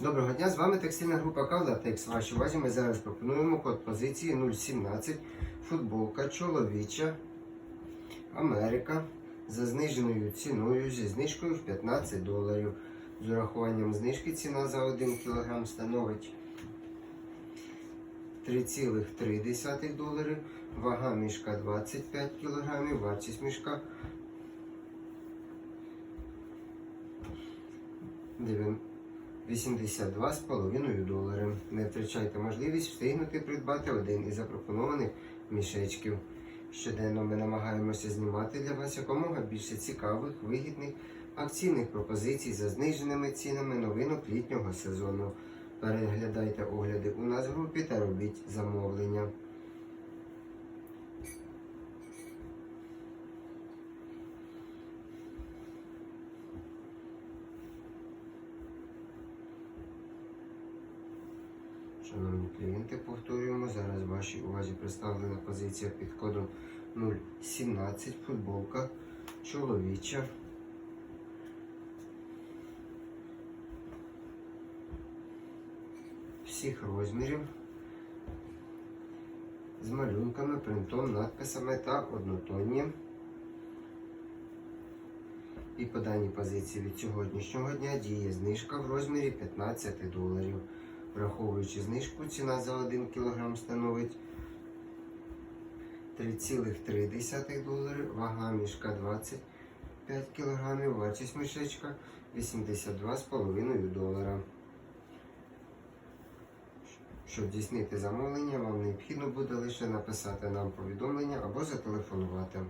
Доброго дня, з вами текстильна група Кавлатекс. Вашій увазі ми зараз пропонуємо код позиції 017 футболка чоловіча Америка за зниженою ціною зі знижкою в 15 доларів. З урахуванням знижки ціна за 1 кг становить 3,3 долари, вага мішка 25 кг, вартість мішка 9 82,5 долари. Не втрачайте можливість встигнути придбати один із запропонованих мішечків. Щоденно ми намагаємося знімати для вас якомога більше цікавих, вигідних акційних пропозицій за зниженими цінами новинок літнього сезону. Переглядайте огляди у нас в групі та робіть замовлення. Шановні клієнти, повторюємо, зараз вашій увазі представлена позиція під кодом 017 футболка чоловіча. Всіх розмірів з малюнками, принтом, надписами та однотонні. І по даній позиції від сьогоднішнього дня діє знижка в розмірі 15 доларів. Враховуючи знижку, ціна за 1 кг становить 3,3 долари, вага мішка 25 кг, вартість мішечка 82,5 долара. Щоб здійснити замовлення, вам необхідно буде лише написати нам повідомлення або зателефонувати.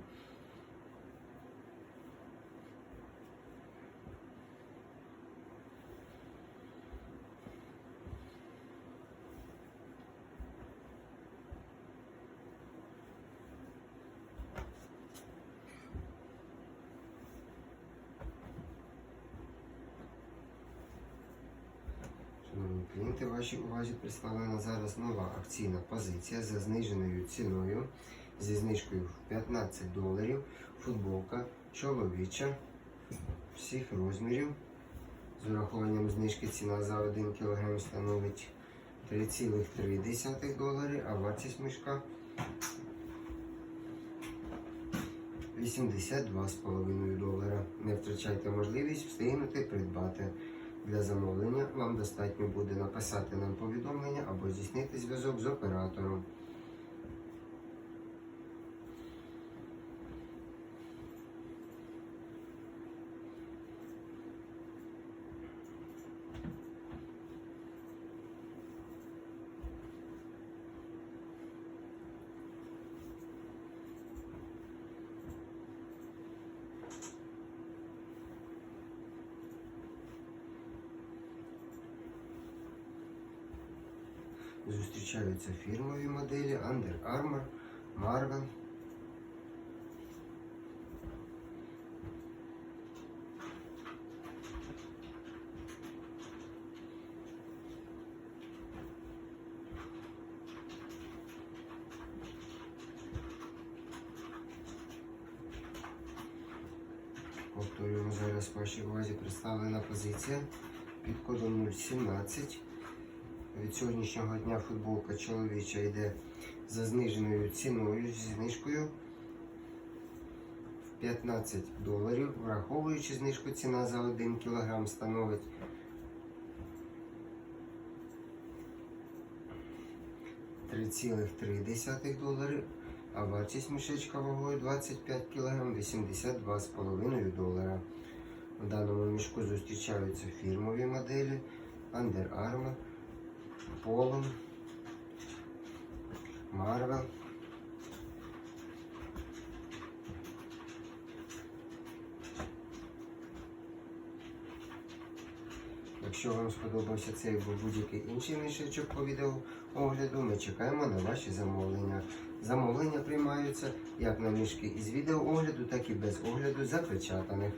Шановні вашій увазі представлена зараз нова акційна позиція за зниженою ціною зі знижкою в 15 доларів. Футболка чоловіча всіх розмірів. З урахуванням знижки ціна за 1 кг становить 3,3 долари, а вартість мішка 82,5 долара. Не втрачайте можливість встигнути придбати. Для замовлення вам достатньо буде написати нам повідомлення або здійснити зв'язок з оператором. Зустрічаються фірмові моделі Under Armour, Marvel. Повторюємо зараз вашій увазі представлена позиція під кодом 017. Від сьогоднішнього дня футболка чоловіча йде за зниженою ціною зі знижкою в 15 доларів. Враховуючи знижку, ціна за 1 кг становить 3,3 долари, а вартість мішечка вагою 25 кг 82,5 долара. У даному мішку зустрічаються фірмові моделі Under Armour, Полон, Марвел. Якщо вам сподобався цей або будь-який інший мішечок по відео огляду, ми чекаємо на ваші замовлення. Замовлення приймаються як на мішки із відеоогляду, так і без огляду запечатаних.